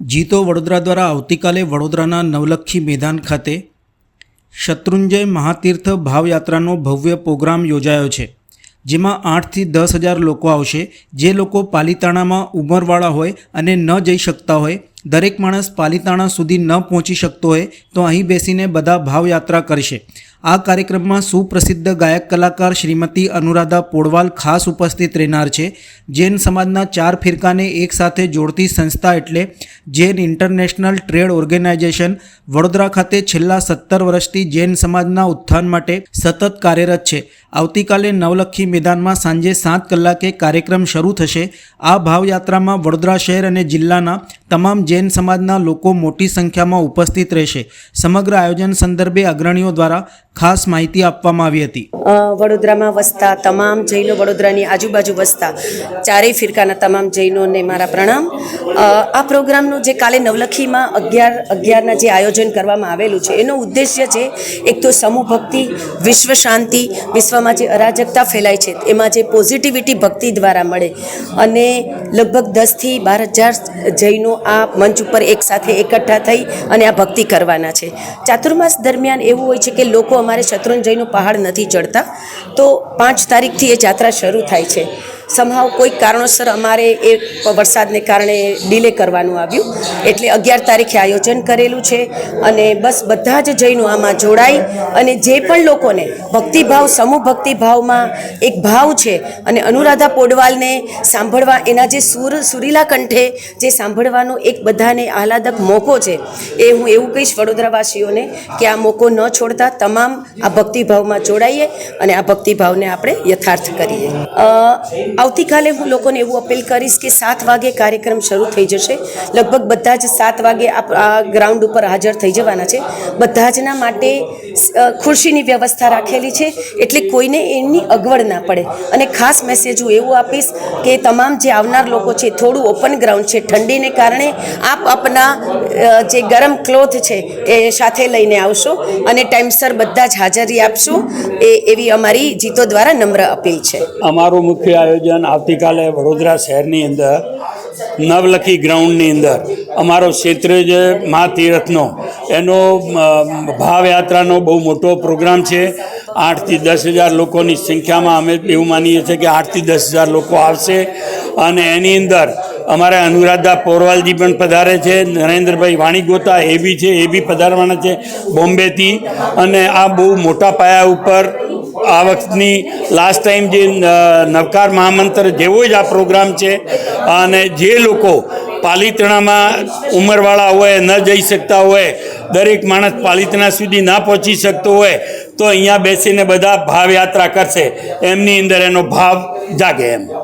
જીતો વડોદરા દ્વારા આવતીકાલે વડોદરાના નવલખી મેદાન ખાતે શત્રુંજય મહાતીર્થ ભાવયાત્રાનો ભવ્ય પ્રોગ્રામ યોજાયો છે, જેમાં આઠથી દસ હજાર લોકો આવશે. જે લોકો પાલિતાણામાં ઉંમરવાળા હોય અને ન જઈ શકતા હોય દરેક માણસ પાલિતાણા સુધી ન પહોંચી શકતો હોય તો અહીં બેસીને બધા ભાવયાત્રા કરશે. આ કાર્યક્રમમાં સુપ્રસિદ્ધ ગાયક કલાકાર શ્રીમતી અનુરાધા પોડવાલ ખાસ ઉપસ્થિત રહેનાર છે. જૈન સમાજના ચાર ફિરકાને એકસાથે જોડતી સંસ્થા એટલે Jain international trade organisation Vadodara ખાતે છેલ્લા સત્તર વર્ષથી જૈન સમાજના ઉત્થાન માટે સતત કાર્યરત છે. આવતીકાલે નવલખી મેદાનમાં સાંજે સાત કલાકે કાર્યક્રમ શરૂ થશે. આ ભાવયાત્રામાં વડોદરા શહેર અને જિલ્લાના તમામ જૈન સમાજના લોકો મોટી સંખ્યામાં ઉપસ્થિત રહેશે. સમગ્ર આયોજન સંદર્ભે અગ્રણીઓ દ્વારા ખાસ માહિતી આપવામાં આવી હતી. વડોદરામાં વસતા તમામ જૈનો વડોદરાની આજુબાજુ વસતા ચારેય ફિરકાના તમામ જૈનોને મારા પ્રણામ. આ પ્રોગ્રામનું જે કાલે નવલખીમાં અગિયાર, અગિયારના જે આયોજન કરવામાં આવેલું છે, એનો ઉદ્દેશ્ય છે, એક તો સમૂહ ભક્તિ, વિશ્વ શાંતિ, વિશ્વમાં જે અરાજકતા ફેલાય છે, એમાં જે પોઝિટિવિટી ભક્તિ દ્વારા મળે. અને લગભગ દસથી બાર હજાર જૈનો આ મંચ ઉપર એકસાથે એકઠા થઈ અને આ ભક્તિ કરવાના છે. ચાતુર્માસ દરમિયાન એવું હોય છે કે લોકો અમારે શત્રુંજયનું પહાડ નથી ચડતા. તો પાંચ તારીખથી એ જાત્રા શરૂ થાય છે. સમહાવ કોઈક કારણોસર અમારે એ વરસાદને કારણે ડિલે કરવાનું આવ્યું. એટલે અગિયાર તારીખે આયોજન કરેલું છે અને બસ બધા જ જૈનો આમાં જોડાય અને જે પણ લોકોને ભક્તિભાવ, સમૂહ ભક્તિભાવમાં એક ભાવ છે અને અનુરાધા પોડવાલને સાંભળવા, એના જે સુર, સુરીલા કંઠે જે સાંભળવાનો એક બધાને આહલાદક મોકો છે, એ હું એવું કહીશ વડોદરાવાસીઓને કે આ મોકો ન છોડતા તમામ આ ભક્તિભાવમાં જોડાઈએ અને આ ભક્તિભાવને આપણે યથાર્થ કરીએ. આવતીકાલે હું લોકોને એવું અપીલ કરીશ કે સાત વાગે કાર્યક્રમ શરૂ થઈ જશે. લગભગ બધા જ સાત વાગે આ ગ્રાઉન્ડ ઉપર હાજર થઈ જવાના છે. બધા જના માટે ખુરશીની વ્યવસ્થા રાખેલી છે એટલે કોઈને એમની અગવડ ના પડે. અને ખાસ મેસેજ હું એવું આપીશ કે તમામ જે આવનાર લોકો છે, થોડું ઓપન ગ્રાઉન્ડ છે. ઠંડીને કારણે આપ આપના જે ગરમ ક્લોથ છે એ સાથે લઈને આવશો અને ટાઈમસર બધા જ હાજરી આપશો. એ, એવી અમારી જીતો દ્વારા નમ્ર અપીલ છે. અમારું મુખ્ય આયોજન આવતીકાલે વડોદરા શહેરની અંદર, નવલખી ગ્રાઉન્ડની અંદર. અમારો ક્ષેત્ર જે મહાતીરથનો, એનો ભાવયાત્રાનો બહુ મોટો પ્રોગ્રામ છે. આઠથી દસ હજાર લોકોની સંખ્યામાં અમે એવું માનીએ છીએ કે આઠથી દસ હજાર લોકો આવશે. અને એની અંદર અમારે અનુરાધા પોરવાલજી પણ પધારે છે, નરેન્દ્રભાઈ વાણીગોતા એ બી છે, એ બી પધારવાના છે બોમ્બેથી. અને આ બહુ મોટા પાયા ઉપર આ વખતની લાસ્ટ ટાઈમ જે નવકાર મહામંત્ર જેવો જ આ પ્રોગ્રામ છે અને જે લોકો પાલિતણામાં ઉંમરવાળા હોય, ન જઈ શકતા હોય, દરેક માણસ પાલિતણા સુધી ના પહોંચી શકતો હોય, તો અહીંયા બેસીને બધા ભાવયાત્રા કરશે. એમની અંદર એનો ભાવ જાગે એમ.